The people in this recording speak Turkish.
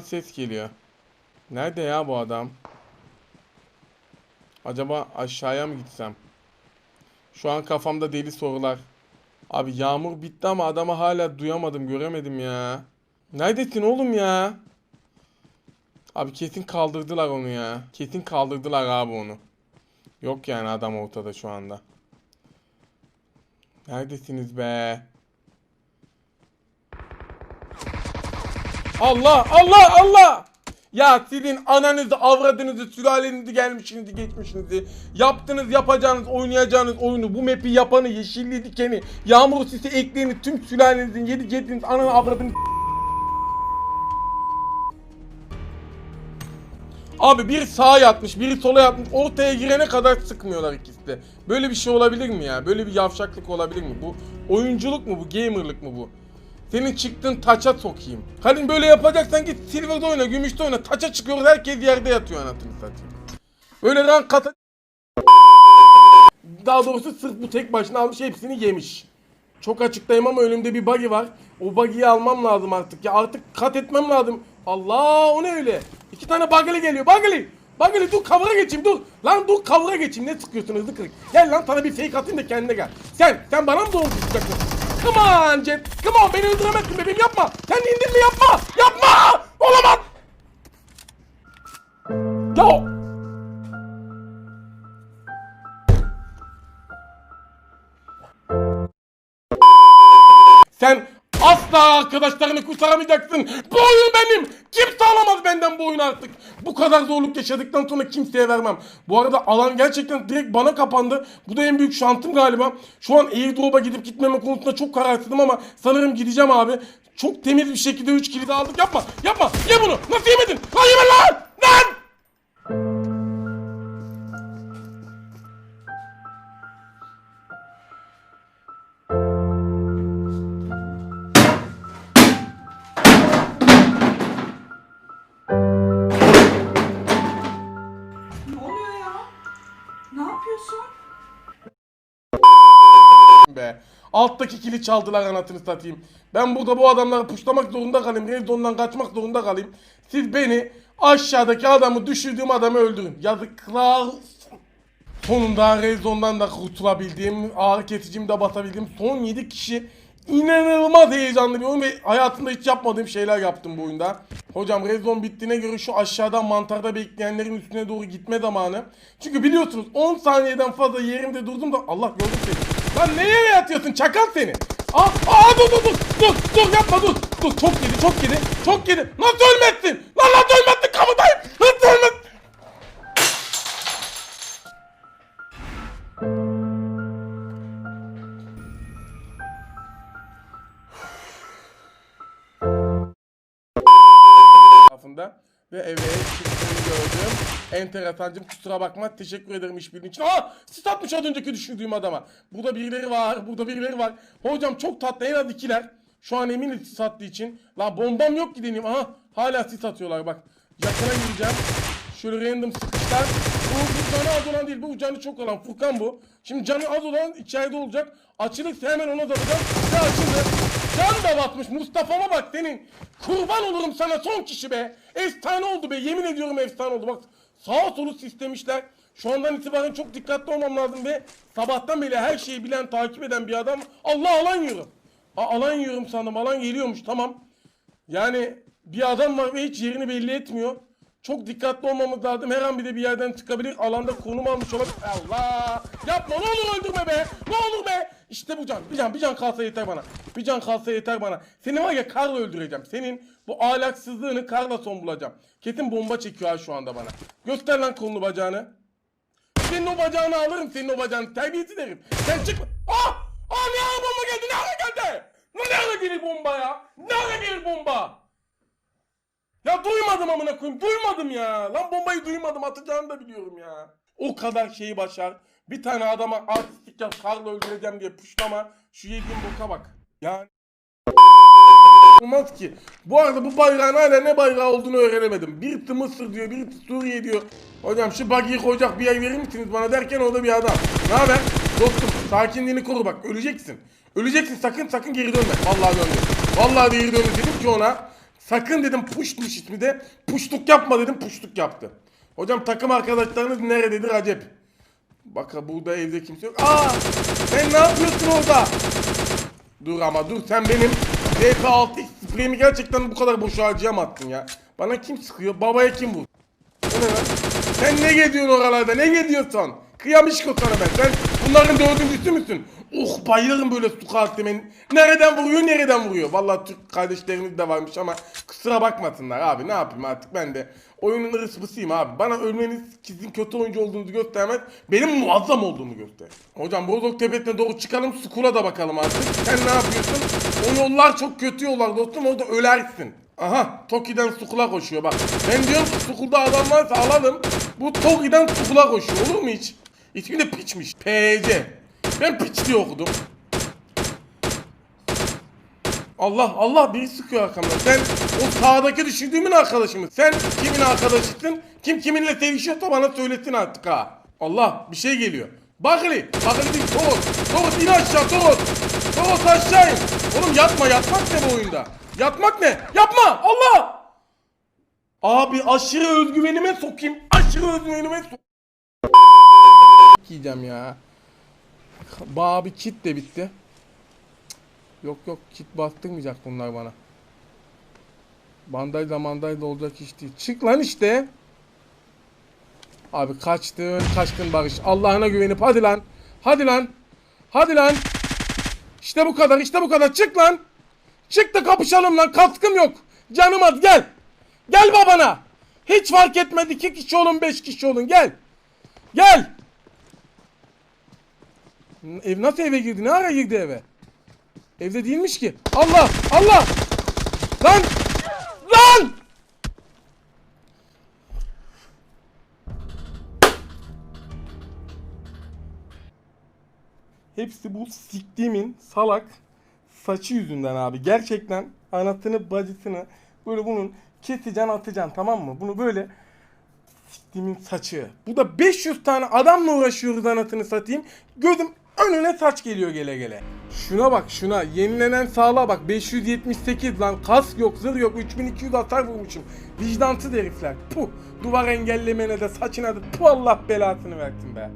ses geliyor. Nerede ya bu adam? Acaba aşağıya mı gitsem? Şu an kafamda deli sorular. Abi yağmur bitti ama adamı hala duyamadım, göremedim ya. Neredesin oğlum ya? Abi kesin kaldırdılar onu ya. Kesin kaldırdılar abi onu. Yok yani adam ortada şu anda. Neredesiniz be? Allah Allah Allah! Ya sizin ananızı, avradınızı, sülalenizi, gelmişinizi, geçmişinizi, yaptığınız, yapacağınız, oynayacağınız oyunu, bu map'i yapanı, yeşilli dikeni, yağmur sisi ekleyeni, tüm sülalenizin, yedi cediniz, ananı, avradını... Abi bir sağa yatmış, biri sola yatmış, ortaya girene kadar sıkmıyorlar ikisi de. Böyle bir şey olabilir mi ya? Böyle bir yavşaklık olabilir mi? Bu oyunculuk mu bu, gamerlık mı bu? Senin çıktığın taça sokayım. Hani böyle yapacaksan git silver'da oyna, gümüşte oyna. Taça çıkıyoruz herkes yerde yatıyor anasını satayım. Böyle rank kata... Daha doğrusu sırf bu tek başına almış hepsini yemiş. Çok açıktayım ama önümde bir buggy var. O buggy'yi almam lazım artık. Ya artık kat etmem lazım. Allah o ne öyle? İki tane buggy geliyor. Buggy! Buggy dur kavura geçeyim dur. Lan dur kavura geçeyim. Ne sıkıyorsun hızlı kırık. Gel lan sana bir fake atayım da kendine gel. Sen, sen bana mı doğru tutacaksın? Come on Jet. Come on beni öldüremezsin bebeğim yapma. Sen indirme yapma. Yapma. Olamaz. Ya. Sen asla arkadaşlarını kurtaramayacaksın. Bu oyun benim. Kimse alamaz benden bu oyunu artık. Bu kadar zorluk yaşadıktan sonra kimseye vermem. Bu arada alan gerçekten direkt bana kapandı. Bu da en büyük şantım galiba. Şu an airdrop'a gidip gitmeme konusunda çok kararsızım ama sanırım gideceğim abi. Çok temiz bir şekilde 3 kilidi aldık. Yapma. Yapma. Ye bunu. Nasıl yemedin? Lan yeme lan. Lan. Alttaki kili çaldılar anasını satayım. Ben burada bu adamları puşlamak zorunda kalayım. Rezondan kaçmak zorunda kalayım. Siz beni aşağıdaki adamı düşürdüğüm adamı öldürün. Yazıklar. Sonunda Rezon'dan da kurtulabildiğim, ağrı kesicimi de basabildiğim son 7 kişi inanılmaz heyecanlı bir oyun ve hayatımda hiç yapmadığım şeyler yaptım bu oyunda. Hocam Rezon bittiğine göre şu aşağıdan mantarda bekleyenlerin üstüne doğru gitme zamanı. Çünkü biliyorsunuz 10 saniyeden fazla yerimde durdum da Allah gördüm seni. Lan neye yere yatıyorsun çakal seni? Aa, aa dur dur dur dur dur yapma dur. Dur çok yedi çok yedi çok yedi. Nasıl ölmezsin? Lan nasıl ölmezsin kapıdayım? Nasıl ölmezsin? tarafında ve eve çıktığını gördüm. Enteresancım kusura bakma teşekkür ederim işbirliği için. Aa statmış az önceki düşürdüğüm adama. Burada birileri var burada birileri var. Hocam çok tatlı en az ikiler. Şu an eminim sis attığı için. La bombam yok ki deneyim. Aha hala sis atıyorlar bak. Yakına gireceğim. Şöyle random sıkışlar. Bu, bu canı az olan değil. Bu canı çok olan. Furkan bu. Şimdi canı az olan içeride olacak. Açılırsa hemen ona dalacağım. Ve açıldı. Can da batmış. Mustafa'ma bak senin. Kurban olurum sana son kişi be. Efsane oldu be. Yemin ediyorum efsane oldu. Bak sağa solu sistemişler. Şu andan itibaren çok dikkatli olmam lazım ve sabahtan beri her şeyi bilen, takip eden bir adam. Allah alan yiyorum. Aa, alan yiyorum sandım. Alan geliyormuş tamam. Yani bir adam var ve hiç yerini belli etmiyor. Çok dikkatli olmamız lazım. Her an bir de bir yerden çıkabilir. Alanda konum almış olabilir. Allah! Yapma ne olur öldürme be! Ne olur be! İşte bu can. Bir can, bir can kalsa yeter bana. Bir can kalsa yeter bana. Seni var ya karla öldüreceğim. Senin bu ahlaksızlığını karla son bulacağım. Kesin bomba çekiyor ha şu anda bana. Göster lan kolunu bacağını. Senin o bacağını alırım senin o bacağını. Terbiyesiz herif. Sen çıkma. Ah! Ah ne ara bomba geldi? Ne ara geldi? Ne ara gelir bomba ya? Ne ara gelir bomba? Ya duymadım amına koyayım. Duymadım ya. Lan bombayı duymadım. Atacağını da biliyorum ya. O kadar şeyi başar. Bir tane adama artistik yap. Karla öldüreceğim diye puşlama. Şu yediğim boka bak. Yani olmaz ki. Bu arada bu bayrağın hala ne bayrağı olduğunu öğrenemedim. Birisi Mısır diyor, birisi Suriye diyor. Hocam şu buggy'i koyacak bir yer verir misiniz bana derken o da bir adam. Ne haber? Dostum sakinliğini koru bak öleceksin. Öleceksin sakın sakın geri dönme. Vallahi döndü. Vallahi geri döndü dedim ki ona. Sakın dedim puşmuş ismi de puşluk yapma dedim puşluk yaptı. Hocam takım arkadaşlarınız nerededir acep? Bak burada evde kimse yok. Aa sen ne yapıyorsun orada? Dur ama dur sen benim DP6 spreyimi gerçekten bu kadar boşa harcayamazsın ya. Bana kim sıkıyor? Babaya kim vurdu? Bu ne lan? Sen ne gidiyorsun oralarda? Ne gidiyorsun? Kıyamış ko sana ben. Sen bunların dördüncüsü müsün? Oh bayılırım böyle su katilmen. Nereden vuruyor nereden vuruyor? Vallahi Türk kardeşlerimiz de varmış ama kusura bakmasınlar abi ne yapayım artık ben de oyunun rızkısıyım abi. Bana ölmeniz sizin kötü oyuncu olduğunuzu göstermez. Benim muazzam olduğumu göster. Hocam Bozok Tepesi'ne doğru çıkalım Sukula da bakalım artık. Sen ne yapıyorsun? O yollar çok kötü yollar dostum orada ölersin. Aha Toki'den Sukula koşuyor bak. Ben diyorum ki Sukul'da adam varsa alalım. Bu Toki'den Sukula koşuyor olur mu hiç? İsmi piçmiş. PC. Ben piç diye okudum. Allah Allah biri sıkıyor arkamdan. Sen o sağdaki düşündüğümün arkadaşı mı? Sen kimin arkadaşısın? Kim kiminle sevişiyorsa bana söylesin artık ha. Allah bir şey geliyor. Bakli. Bakli değil Toros. Toros in aşağı Toros. Toros aşağı in. Oğlum yatma yatmak ne bu oyunda? Yatmak ne? Yapma Allah. Abi aşırı özgüvenime sokayım. Aşırı özgüvenime sok. Yiyeceğim ya. Ba kit de bitti. Yok yok kit bastırmayacak bunlar bana. Bandaj da mandaj da olacak iş değil. Çık lan işte. Abi kaçtın kaçtın Barış. Allah'ına güvenip hadi lan. Hadi lan. Hadi lan. İşte bu kadar işte bu kadar çık lan. Çık da kapışalım lan kaskım yok. Canım az gel. Gel babana. Hiç fark etmedi iki kişi olun beş kişi olun gel. Gel. Ev nasıl eve girdi? Ne ara girdi eve? Evde değilmiş ki. Allah! Allah! Lan! Lan! Hepsi bu siktiğimin salak saçı yüzünden abi. Gerçekten anasını bacısını böyle bunun keseceksin atacaksın tamam mı? Bunu böyle siktiğimin saçı. Bu da 500 tane adamla uğraşıyoruz anasını satayım. Gözüm önüne saç geliyor gele gele. Şuna bak şuna yenilenen sağlığa bak 578 lan kask yok zırh yok 3200 hasar vurmuşum. Vicdansız herifler. Puh duvar engellemene de saçına da puh Allah belasını versin be.